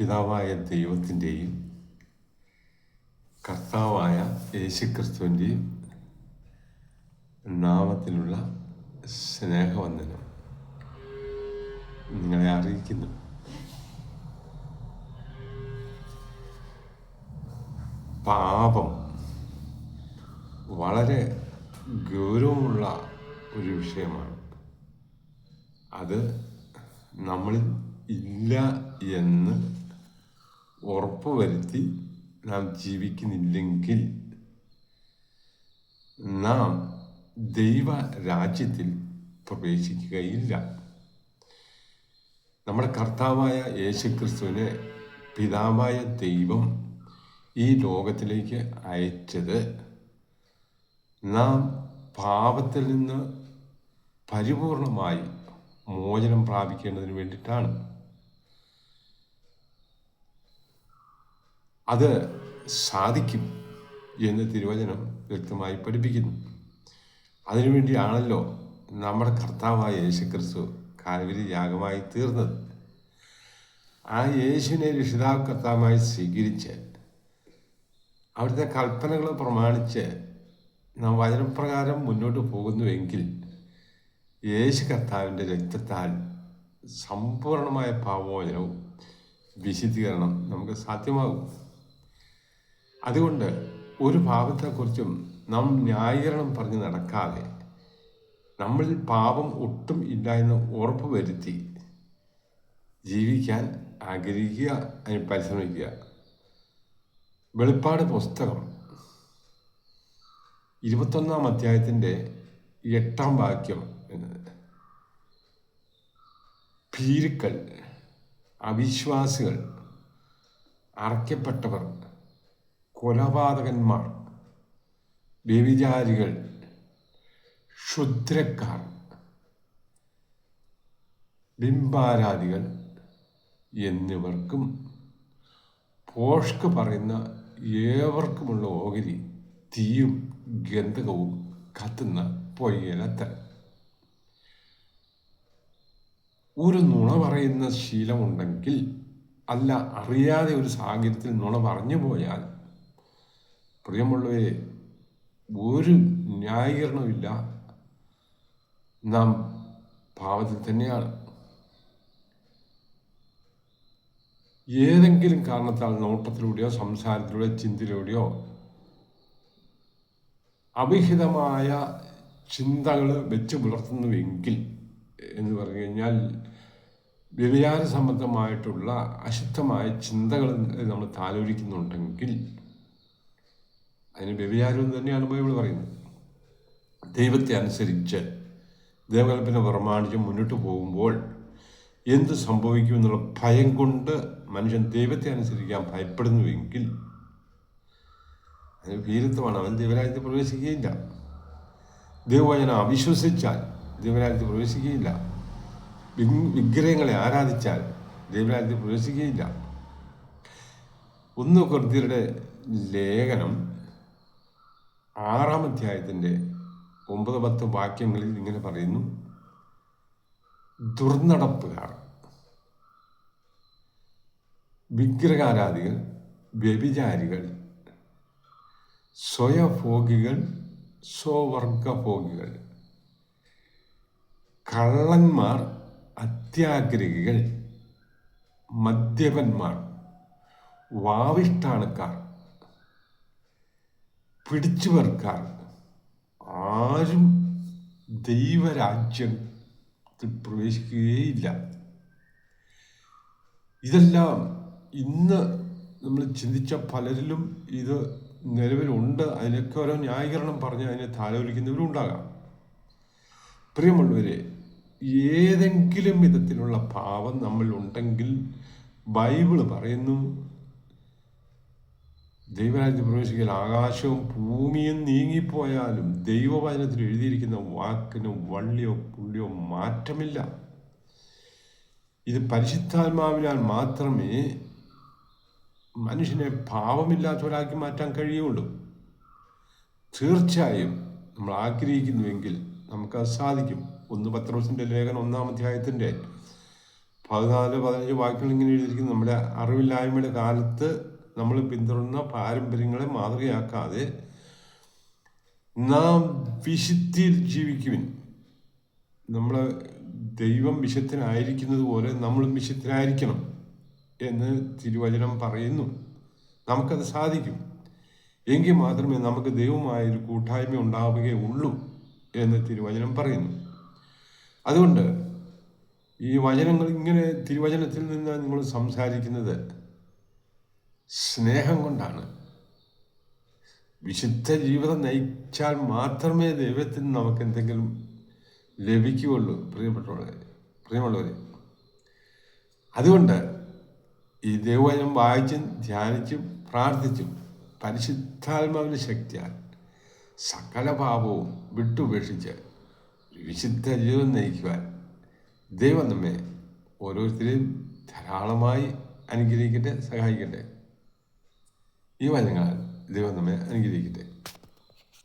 പിതാവായ ദൈവത്തിന്റെയും കർത്താവായ യേശുക്രിസ്തുവിന്റെയും നാമത്തിലുള്ള സ്നേഹവന്ദനം നിങ്ങളെ അറിയിക്കുന്നു. പാപം വളരെ ഗൗരവമുള്ള ഒരു വിഷയമാണ്. അത് നമ്മളിൽ ഇല്ല എന്ന് ഉറപ്പുവരുത്തി നാം ജീവിക്കുന്നില്ലെങ്കിൽ നാം ദൈവ രാജ്യത്തിൽ പ്രവേശിക്കുകയില്ല. നമ്മുടെ കർത്താവായ യേശുക്രിസ്തുവിനെ പിതാവായ ദൈവം ഈ ലോകത്തിലേക്ക് അയച്ചത് നാം പാപത്തിൽ നിന്ന് പരിപൂർണമായി മോചനം പ്രാപിക്കേണ്ടതിന് വേണ്ടിയിട്ടാണ്. അത് സാധിക്കും എന്ന് തിരുവചനം വ്യക്തമായി പഠിപ്പിക്കുന്നു. അതിനുവേണ്ടിയാണല്ലോ നമ്മുടെ കർത്താവായ യേശുക്രിസ്തു കാൽവരി യാഗമായി തീർന്നത്. ആ യേശുവിനെ രക്ഷിതാവ് കർത്താവായി സ്വീകരിച്ച് അവിടുത്തെ കൽപ്പനകൾ പ്രമാണിച്ച് നാം വചനപ്രകാരം മുന്നോട്ട് പോകുന്നുവെങ്കിൽ യേശു കർത്താവിന്റെ രക്തത്താൽ സമ്പൂർണമായ പാവമോചനവും വിശുദ്ധീകരണം നമുക്ക് സാധ്യമാകും. അതുകൊണ്ട് ഒരു പാപത്തെക്കുറിച്ചും നാം ന്യായീകരണം പറഞ്ഞ് നടക്കാതെ നമ്മളിൽ പാപം ഒട്ടും ഇല്ല എന്ന് ഉറപ്പ് വരുത്തി ജീവിക്കാൻ ആഗ്രഹിക്കുക അതിന് പരിശ്രമിക്കുക. വെളിപ്പാട് പുസ്തകം ഇരുപത്തൊന്നാം അധ്യായത്തിന്റെ എട്ടാം വാക്യം എന്നത്. ഭീരുക്കൾ അവിശ്വാസികൾ അറയ്ക്കപ്പെട്ടവർ കൊലപാതകന്മാർ വ്യഭിചാരികൾ ക്ഷുദ്രക്കാർ ബിംബാരാധികൾ എന്നിവർക്കും പോഷ്ക്ക് പറയുന്ന ഏവർക്കുമുള്ള ഓഹരി തീയും ഗന്ധകവും കത്തുന്ന പൊയ്യലത്തൽ ഒരു നുണ പറയുന്ന ശീലമുണ്ടെങ്കിൽ അല്ല അറിയാതെ ഒരു സാഹചര്യത്തിൽ നുണ പറഞ്ഞു പോയാൽ പ്രിയമുള്ളവരെ ഒരു ന്യായീകരണമില്ല നാം പാവത്തിൽ തന്നെയാണ്. ഏതെങ്കിലും കാരണത്താൽ നോട്ടത്തിലൂടെയോ സംസാരത്തിലൂടെയോ ചിന്തയിലൂടെയോ അവിഹിതമായ ചിന്തകൾ വെച്ച് പുലർത്തുന്നുവെങ്കിൽ എന്ന് പറഞ്ഞു കഴിഞ്ഞാൽ വ്യഭിചാര സംബന്ധമായിട്ടുള്ള അശുദ്ധമായ ചിന്തകൾ നമ്മൾ താലോലിക്കുന്നുണ്ടെങ്കിൽ അതിന് എന്ന് തന്നെയാണ് ബൈബിൾ പറയുന്നത്. ദൈവത്തെ അനുസരിച്ച് ദേവകൽപ്പന പ്രമാണിച്ച് മുന്നോട്ട് പോകുമ്പോൾ എന്ത് സംഭവിക്കും എന്നുള്ള ഭയം കൊണ്ട് മനുഷ്യൻ ദൈവത്തെ അനുസരിക്കാൻ ഭയപ്പെടുന്നുവെങ്കിൽ അതിന് ഭീരത്വമാണ് അവൻ ദൈവരാജ്യത്തിൽ പ്രവേശിക്കുകയില്ല. ദൈവവചനം അവിശ്വസിച്ചാൽ ദൈവരാജ്യത്തിൽ പ്രവേശിക്കുകയില്ല. വിഗ്രഹങ്ങളെ ആരാധിച്ചാൽ ദൈവരാജ്യത്തിൽ പ്രവേശിക്കുകയില്ല. ഒന്ന് കൃത്യരുടെ ലേഖനം ആറാം അധ്യായത്തിന്റെ ഒമ്പത് പത്ത് വാക്യങ്ങളിൽ ഇങ്ങനെ പറയുന്നു. ദുർനടപ്പുകാർ. വിഗ്രഹാരാധികൾ വ്യഭിചാരികൾ സ്വയഭോഗികൾ സ്വവർഗഭോഗികൾ കള്ളന്മാർ അത്യാഗ്രഹികൾ മദ്യപന്മാർ വാവിഷ്ടാണക്കാർ പിടിച്ചുപേർക്കാർ ആരും ദൈവരാജ്യത്തിൽ പ്രവേശിക്കുകയില്ല ഇതെല്ലാം ഇന്ന് നമ്മൾ ചിന്തിച്ച പലരിലും ഇത് നിലവിലുണ്ട്. അതിനൊക്കെ ഓരോ ന്യായീകരണം പറഞ്ഞ് അതിനെ താലോലിക്കുന്നവരും ഉണ്ടാകാം. പ്രിയമുള്ളവരെ ഏതെങ്കിലും വിധത്തിലുള്ള ഭാവം നമ്മൾ ഉണ്ടെങ്കിൽ ബൈബിൾ പറയുന്നു ദൈവരാജ്യത്തിൽ പ്രവേശിക്കൽ ആകാശവും ഭൂമിയും നീങ്ങിപ്പോയാലും ദൈവവചനത്തിൽ എഴുതിയിരിക്കുന്ന വാക്കിന് വള്ളിയോ പുള്ളിയോ മാറ്റമില്ല. ഇത് പരിശുദ്ധാത്മാവിനാൽ മാത്രമേ മനുഷ്യനെ പാവമില്ലാത്തവരാക്കി മാറ്റാൻ കഴിയുള്ളൂ. തീർച്ചയായും നമ്മൾ ആഗ്രഹിക്കുന്നുവെങ്കിൽ നമുക്കത് സാധിക്കും. ഒന്ന് പത്രോസിന്റെ ലേഖനം ഒന്നാം അധ്യായത്തിന്റെ പതിനാല് പതിനഞ്ച് വാക്യങ്ങൾ ഇങ്ങനെ എഴുതിയിരിക്കുന്നു. നമ്മുടെ അറിവില്ലായ്മയുടെ കാലത്ത് നമ്മൾ പിന്തുടരുന്ന പാരമ്പര്യങ്ങളെ മാതൃകയാക്കാതെ നാം വിശുദ്ധിയിൽ ജീവിക്കുവിൻ. നമ്മൾ ദൈവം വിശുദ്ധനായിരിക്കുന്നത് പോലെ നമ്മളും വിശുദ്ധനായിരിക്കണം എന്ന് തിരുവചനം പറയുന്നു. നമുക്കത് സാധിക്കും. എങ്കിൽ മാത്രമേ നമുക്ക് ദൈവമായൊരു കൂട്ടായ്മ ഉണ്ടാവുകയുള്ളൂ എന്ന് തിരുവചനം പറയുന്നു. അതുകൊണ്ട് ഈ വചനങ്ങൾ ഇങ്ങനെ തിരുവചനത്തിൽ നിന്ന് നിങ്ങൾ സംസാരിക്കുന്നത് സ്നേഹം കൊണ്ടാണ്. വിശുദ്ധ ജീവിതം നയിച്ചാൽ മാത്രമേ ദൈവത്തിന് നമുക്ക് എന്തെങ്കിലും ലഭിക്കുകയുള്ളൂ. പ്രിയപ്പെട്ടവരെ പ്രിയമുള്ളവരെ അതുകൊണ്ട് ഈ ദൈവവചനം വായിച്ചും ധ്യാനിച്ചും പ്രാർത്ഥിച്ചും പരിശുദ്ധാത്മാവിന്റെ ശക്തിയാൽ സകല പാപവും വിട്ടുപേക്ഷിച്ച് വിശുദ്ധ ജീവിതം നയിക്കുവാൻ ദൈവം നമ്മെ ഓരോരുത്തരെയും ധാരാളമായി അനുഗ്രഹിക്കട്ടെ സഹായിക്കട്ടെ. ഈ വചനങ്ങളാൽ ദൈവം നമ്മെ അനുഗ്രഹിക്കട്ടെ.